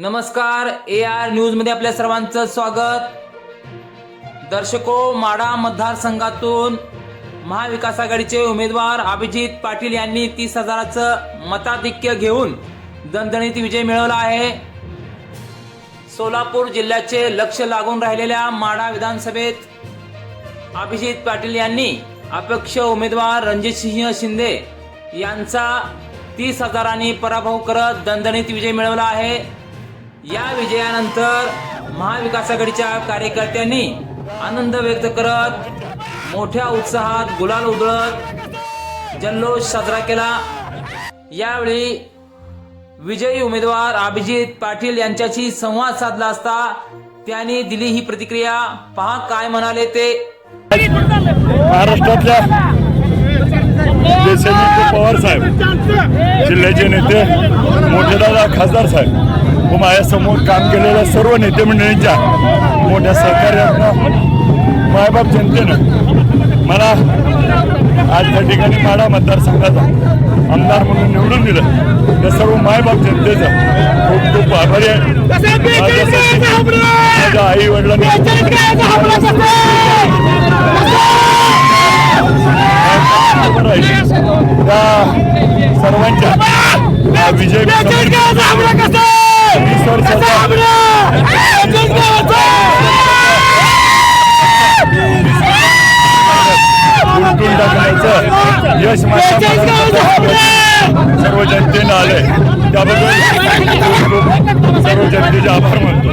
नमस्कार A R न्यूजमध्ये आपल्या सर्वांचं स्वागत. दर्शको माडा मतदारसंघातून महाविकास आघाडीचे उमेदवार अभिजित पाटील यांनी तीस हजाराचं मताधिक्य घेऊन दणदणीत विजय मिळवला आहे. सोलापूर जिल्ह्याचे लक्ष लागून राहिलेल्या माढा विधानसभेत अभिजित पाटील यांनी अपक्ष उमेदवार रणजितसिंह शिंदे यांचा तीस हजारांनी पराभव करत दणदणीत विजय मिळवला आहे. या विजयानंतर महाविकास आघाडीच्या कार्यकर्त्यांनी आनंद व्यक्त करत मोठ्या उत्साहात गुलाल उधळत जल्लोष साजरा केला. यावेळी विजयी उमेदवार अभिजित पाटील यांच्याशी संवाद साधला असता त्यांनी दिली ही प्रतिक्रिया. पहा काय म्हणाले ते. महाराष्ट्रातल्या पवार साहेब जिल्ह्याचे नेते मोठे दादा खासदार साहेब. व माझ्यासमोर काम केलेल्या सर्व नेते मंडळींच्या मोठ्या सहकार्यातनं मायबाप जनतेनं मला आज त्या ठिकाणी माडा मतदारसंघाचा आमदार म्हणून निवडून दिलं. त्या सर्व मायबाप जनतेचं खूप खूप आभारी आहे. माझ्या आई वडिलांनी त्या सर्वांच्या विजय टाकण्याचं यश सर्व जनतेनं आलंय. त्याबद्दल सर्व जनतेचे आभार मानतो.